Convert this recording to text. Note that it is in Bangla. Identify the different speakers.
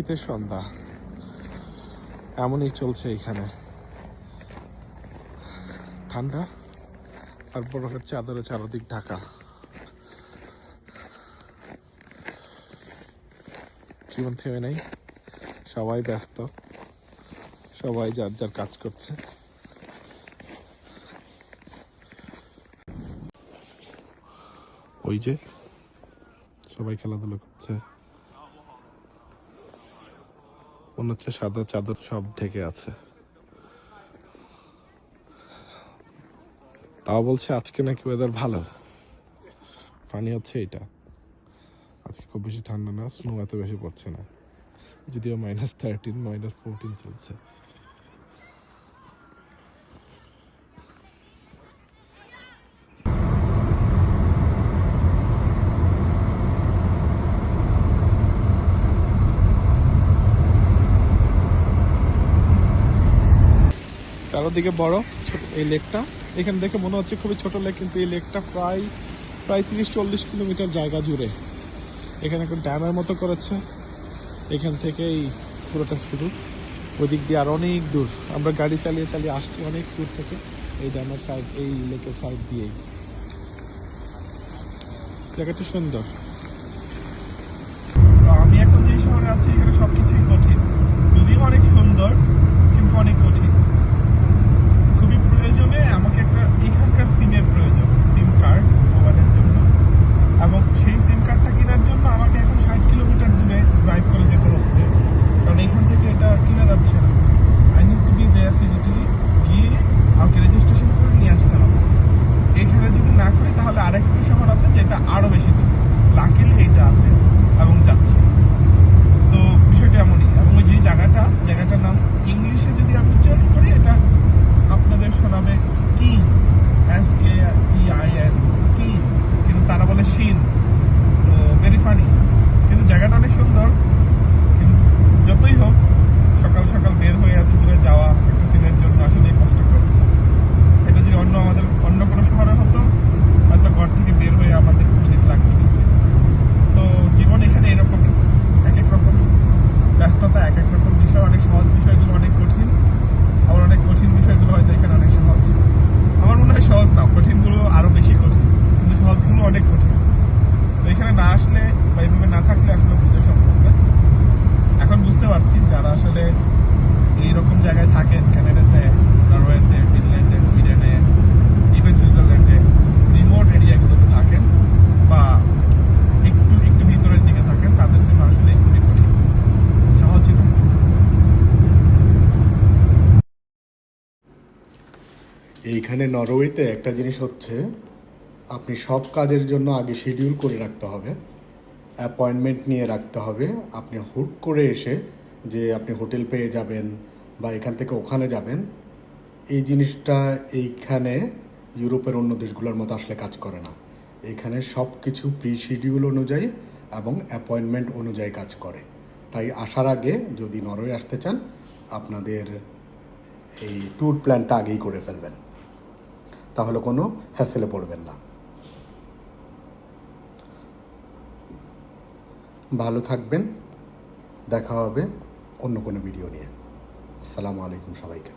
Speaker 1: শীতের সন্ধ্যা। এমনই চলছে এখানে। ঠান্ডা আর বরফের চাদরে চারদিক ঢাকা। জীবন থেমে নেই। সবাই ব্যস্ত। সবাই যার যার কাজ করছে। ওই যে সবাই খেলাধুলা করছে। মনে হচ্ছে সাদা চাদর সব ঢেকে আছে। তাও বলছে আজকে নাকি ওয়েদার ভালো। পানি হচ্ছে এটা। আজকে খুব বেশি ঠান্ডা না স্নো এত বেশি পড়ছে না। যদিও মাইনাস থার্টিন মাইনাস ফোরটিন চলছে। চারদিকে বড়, ছোট, এই লেকটা। এখানে দেখে মনে হচ্ছে খুবই ছোট লেক, কিন্তু এই লেকটা প্রায় প্রায় তিরিশ চল্লিশ কিলোমিটার জায়গা জুড়ে। এখানে একটা ড্যামের মতো করেছে। এখান থেকে এই পুরোটা শুরু। ওদিক দিয়ে আর অনেক দূর। আমরা গাড়ি চালিয়ে চালিয়ে আসছি অনেক দূর থেকে, এই ড্যামের সাইড এই লেকের সাইড দিয়েই। জায়গাটা সুন্দর।
Speaker 2: আমি এখন যে শহরে আছি, এখানে সবকিছুই কঠিন। যদিও অনেক সুন্দর কিন্তু অনেক কঠিন খুবই প্রয়োজনে আমাকে একটা এখানকার সিমের প্রয়োজন সিম কার্ড মোবাইলের জন্য এবং সেই সিম কার্ডটা কেনার জন্য আমাকে এখন ষাট কিলোমিটার দূরে ড্রাইভ করে যেতে হচ্ছে কারণ এখান থেকে এটা কিনা যাচ্ছে না I need to be there physically গিয়ে আমাকে রেজিস্ট্রেশন করে নিয়ে আসতে হবে এখানে যদি না করি তাহলে আরেকটা শহর আছে যেটা আরও বেশি দূর লাকিলি এইটা আছে এবং যাচ্ছি তো বিষয়টা এমনই এবং ওই যে জায়গাটা জায়গাটার নাম ইংলিশে যদি আমি উচ্চারণ করি এটা আপনাদের শোনাবে skin S K E I N skin কিন্তু তারা বলে শিন তো ভেরি ফানি কিন্তু জায়গাটা অনেক সুন্দর কিন্তু যতই হোক সকাল সকাল বের হয়ে এত দূরে যাওয়া একটা সিনের জন্য আসলে কষ্টকর এটা যদি অন্য আমাদের অন্য কোনো শহরে হতো হয়তো ঘর থেকে বের হয়ে আমাদের মিনিট লাগতো কিন্তু তো জীবন এখানে এরকমই এক এক রকম ব্যস্ততা এক এক রকম বিষয় অনেক সহজ বিষয়গুলো অনেক কঠিন আবার অনেক কঠিন বিষয়গুলো হয়তো এখানে অনেক সহজ আমার মনে হয় সহজ না কঠিনগুলো আরও বেশি কঠিন কিন্তু সহজগুলো অনেক কঠিন তো এখানে না আসলে বা এইভাবে না থাকলে আসলে বুঝতে সম্ভব না এখন বুঝতে পারছি যারা আসলে এইরকম জায়গায় থাকেন কানাডাতে নরওয়েতে ফিনল্যান্ডে সুইডেনে ইভেন সুইজারল্যান্ডে রিমোট এরিয়াগুলোতে থাকেন বা একটু একটু ভিতরের দিকে থাকেন তাদের জন্য আসলে খুবই কঠিন সহজ ছিল
Speaker 3: এইখানে নরওয়েতে একটা জিনিস হচ্ছে, আপনি সব কাজের জন্য আগে শিডিউল করে রাখতে হবে অ্যাপয়েন্টমেন্ট নিয়ে রাখতে হবে। আপনি হুট করে এসে যে আপনি হোটেল পেয়ে যাবেন বা এখান থেকে ওখানে যাবেন, এই জিনিসটা এইখানে ইউরোপের অন্য দেশগুলোর মতো আসলে কাজ করে না। এখানে সব কিছু প্রি শিডিউল অনুযায়ী এবং অ্যাপয়েন্টমেন্ট অনুযায়ী কাজ করে। তাই আসার আগে যদি নরওয়ে আসতে চান, আপনাদের এই ট্যুর প্ল্যানটা আগেই করে ফেলবেন। তাহলে কোনো হ্যাসেলে পড়বেন না। ভালো থাকবেন। দেখা হবে অন্য কোনো ভিডিও নিয়ে। আসসালামু আলাইকুম সবাইকে।